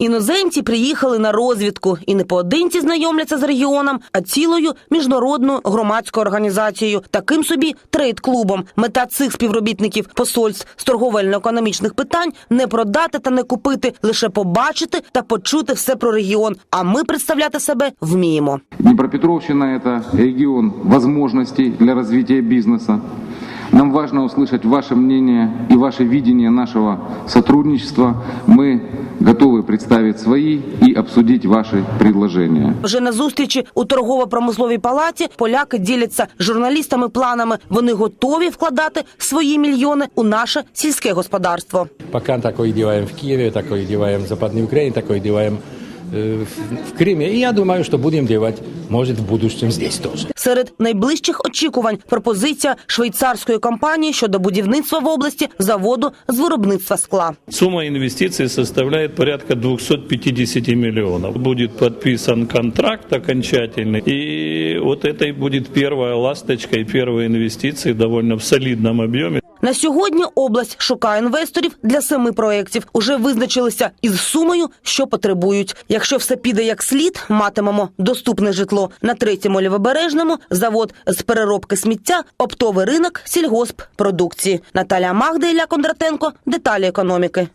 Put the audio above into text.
Іноземці приїхали на розвідку і не поодинці знайомляться з регіоном, а цілою міжнародною громадською організацією, таким собі трейд-клубом. Мета цих співробітників посольств з торговельно-економічних питань не продати та не купити, лише побачити та почути все про регіон. А ми представляти себе вміємо. Днепропетровщина – это регион возможностей для развития бизнеса. Нам важно услышать ваше мнение и ваше видение нашего сотрудничества. Мы готовы представить свои и обсудить ваши предложения. Вже на зустрічі у торгово-промисловій палаті поляки діляться з журналістами планами. Вони готові вкладати свої мільйони у наше сільське господарство. Пока такое делаем в Киеве, такое делаем в Западной Украине, такое делаем э, в, в Крыме. И я думаю, что будем делать, может, в будущем здесь тоже. Серед найближчих очікувань пропозиція швейцарської компанії щодо будівництва в області заводу з виробництва скла. Сумма инвестиций составляет порядка 250 миллионов. Будет подписан контракт окончательный, и вот это и будет первая ласточка и первые инвестиции довольно в солидном объеме. На сьогодні область шукає інвесторів для семи проєктів. Уже визначилися із сумою, що потребують. Якщо все піде як слід, матимемо доступне житло на третьому лівобережному, завод з переробки сміття, оптовий ринок, сільгосп продукції. Наталя Магда Ілля Кондратенко. Деталі економіки.